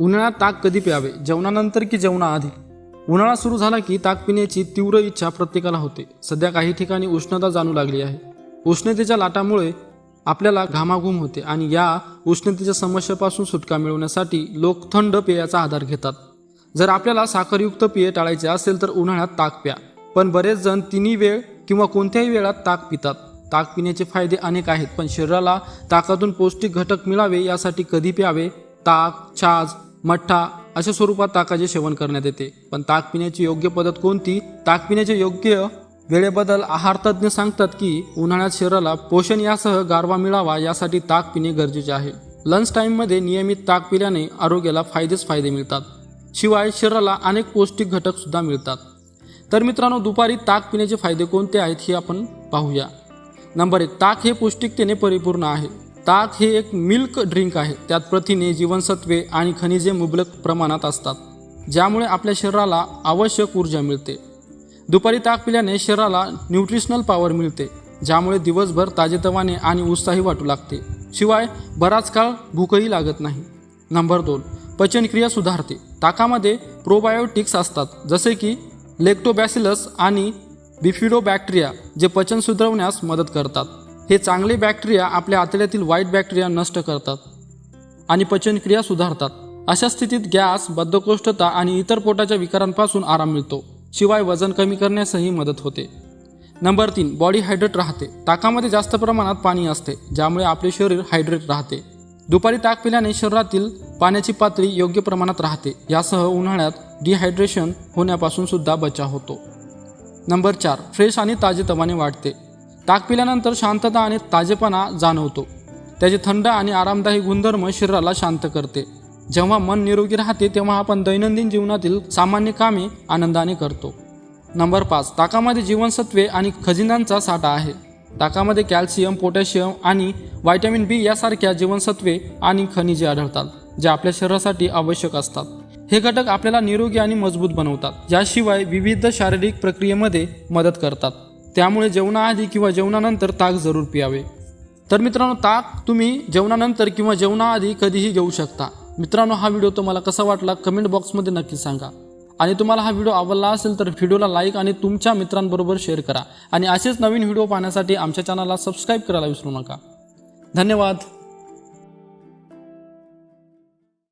उन्हाळ्यात ताक कधी प्यावे? जेवणानंतर की जेवणाआधी? उन्हाळा सुरू झाला की ताक पिण्याची तीव्र इच्छा प्रत्येकाला होते. सध्या काही ठिकाणी उष्णता जाणू लागली आहे. उष्णतेच्या लाटामुळे आपल्याला घामाघूम होते आणि या उष्णतेच्या समस्येपासून सुटका मिळवण्यासाठी लोक थंड पेयाचा आधार घेतात. जर आपल्याला साखरयुक्त पेय टाळायचे असेल तर उन्हाळ्यात ताक प्या. पण बरेच जण तिन्ही वेळ किंवा कोणत्याही वेळात ताक पितात. ताक पिण्याचे फायदे अनेक आहेत पण शरीराला ताकातून पौष्टिक घटक मिळावे यासाठी कधी प्यावे? ताक छाज मठ्ठा अशा स्वरूपात ताकाचे सेवन करण्यात येते. पण ताक पिण्याची योग्य पद्धत कोणती? ताक पिण्याचे योग्य वेळेबद्दल आहार तज्ज्ञ सांगतात की उन्हाळ्यात शरीराला पोषण यासह गारवा मिळावा यासाठी ताक पिणे गरजेचे आहे. लंच टाईममध्ये नियमित ताक पिल्याने आरोग्याला फायदेच फायदे मिळतात. शिवाय शरीराला अनेक पौष्टिक घटक सुद्धा मिळतात. तर मित्रांनो दुपारी ताक पिण्याचे फायदे कोणते आहेत हे आपण पाहूया. नंबर एक ताक हे पौष्टिकतेने परिपूर्ण आहे. ताक हे एक मिल्क ड्रिंक आहे. त्यात प्रथिने जीवनसत्वे आणि खनिजे मुबलक प्रमाणात असतात. ज्यामुळे आपल्या शरीराला आवश्यक ऊर्जा मिळते. दुपारी ताक पिल्याने शरीराला न्यूट्रिशनल पॉवर मिळते ज्यामुळे दिवसभर ताजेतवाने आणि उत्साही वाटू लागते. शिवाय बराच काळ भूकही लागत नाही. नंबर दोन पचनक्रिया सुधारते. ताकामध्ये प्रोबायोटिक्स असतात जसे की लेक्टोबॅसिलस आणि बिफिडोबॅक्टेरिया जे पचन सुधारवण्यास मदत करतात. हे चांगले बॅक्टेरिया आपल्या आतड्यातील वाईट बॅक्टेरिया नष्ट करतात आणि पचनक्रिया सुधारतात. अशा स्थितीत गॅस बद्धकोष्ठता आणि इतर पोटाच्या विकारांपासून आराम मिळतो. शिवाय वजन कमी करण्यासही मदत होते. नंबर तीन बॉडी हायड्रेट राहते. ताकामध्ये जास्त प्रमाणात पाणी असते ज्यामुळे आपले शरीर हायड्रेट राहते. दुपारी ताक पिल्याने शरीरातील पाण्याची पातळी योग्य प्रमाणात राहते. यासह उन्हाळ्यात डिहायड्रेशन होण्यापासून सुद्धा बचाव होतो. नंबर चार फ्रेश आणि ताजेतवाने वाटते ताक पिल्यानंतर शांतता आणि ताजेपणा जाणवतो. त्याचे थंड आणि आरामदायी गुणधर्म शरीराला शांत करते. जेव्हा मन निरोगी राहते तेव्हा आपण दैनंदिन जीवनातील सामान्य कामे आनंदाने करतो. नंबर पाच ताकामध्ये जीवनसत्वे आणि खजिनांचा साठा आहे. ताकामध्ये कॅल्शियम पोटॅशियम आणि व्हायटॅमिन बी यासारख्या जीवनसत्वे आणि खनिजे आढळतात जे आपल्या शरीरासाठी आवश्यक असतात. हे घटक आपल्याला निरोगी आणि मजबूत बनवतात याशिवाय विविध शारीरिक प्रक्रियेमध्ये मदत करतात. त्यामुळे जेवणाआधी किंवा जेवणानंतर ताक जरूर पियावे. तर मित्रांनो ताक तुम्ही जेवणानंतर किंवा जेवणाआधी कधीही घेऊ शकता. मित्रांनो हा व्हिडिओ तुम्हाला कसा वाटला कमेंट बॉक्समध्ये नक्की सांगा. आणि तुम्हाला हा व्हिडिओ आवडला असेल तर व्हिडिओला लाईक आणि तुमच्या मित्रांबरोबर शेअर करा. आणि असेच नवीन व्हिडिओ पाहण्यासाठी आमच्या चॅनलला सबस्क्राईब करायला विसरू नका. धन्यवाद.